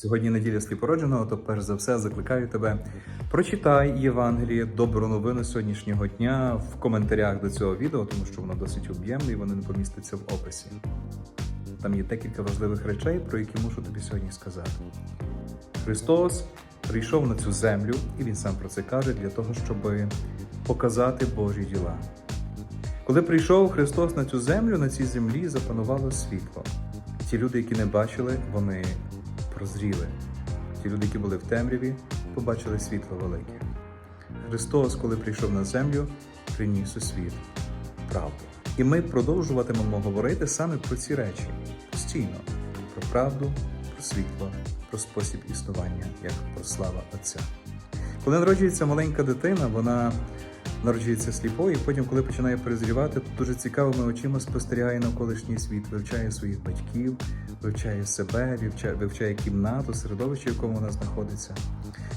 Сьогодні неділя сліпородженого, то перш за все закликаю тебе. Прочитай Євангеліє, добру новину сьогоднішнього дня в коментарях до цього відео, тому що воно досить об'ємне і воно не поміститься в описі. Там є декілька важливих речей, про які мушу тобі сьогодні сказати. Христос прийшов на цю землю, і Він сам про це каже, для того, щоб показати Божі діла. Коли прийшов Христос на цю землю, на цій землі запанувало світло. Ті люди, які не бачили, вони прозріли. Ті люди, які були в темряві, побачили світло велике. Христос, коли прийшов на землю, приніс у світ правду. І ми продовжуватимемо говорити саме про ці речі постійно: про правду, про світло, про спосіб існування, як про слава Отця. Коли народжується маленька дитина, вона народжується сліпою, і потім, коли починає перезрівати, то дуже цікавими очима спостерігає навколишній світ, вивчає своїх батьків, вивчає себе, вивчає, вивчає кімнату, середовище, в якому вона знаходиться.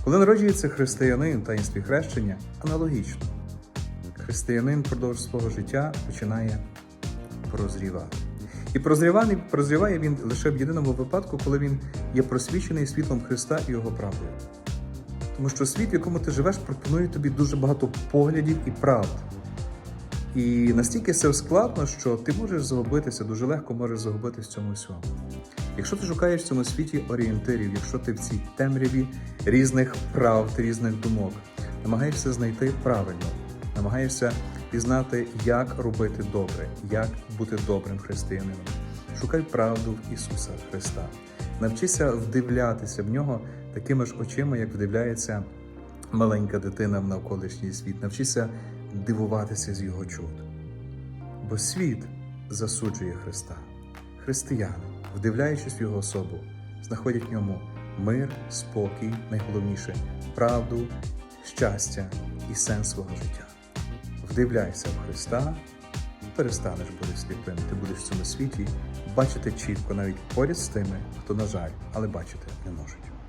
Коли народжується християнин таїнстві хрещення, аналогічно. Християнин впродовж свого життя починає прозрівати. І прозріває, прозріває він лише в єдиному випадку, коли він є просвічений світлом Христа і Його правдою. Тому що світ, в якому ти живеш, пропонує тобі дуже багато поглядів і правд. І настільки все складно, що ти можеш загубитися, дуже легко можеш загубитися в цьому всьому. Якщо ти шукаєш в цьому світі орієнтирів, якщо ти в цій темряві різних правд, різних думок, намагаєшся знайти правильно, намагаєшся пізнати, як робити добре, як бути добрим християнином. Шукай правду в Ісуса Христа. Навчися вдивлятися в нього такими ж очима, як вдивляється маленька дитина в навколишній світ. Навчися дивуватися з його чуд. Бо світ засуджує Христа. Християни, вдивляючись в його особу, знаходять в ньому мир, спокій, найголовніше правду, щастя і сенс свого життя. Вдивляйся в Христа, перестанеш бути сліпим. Ти будеш в цьому світі бачити чітко навіть поряд з тими, хто, на жаль, але бачити не можуть.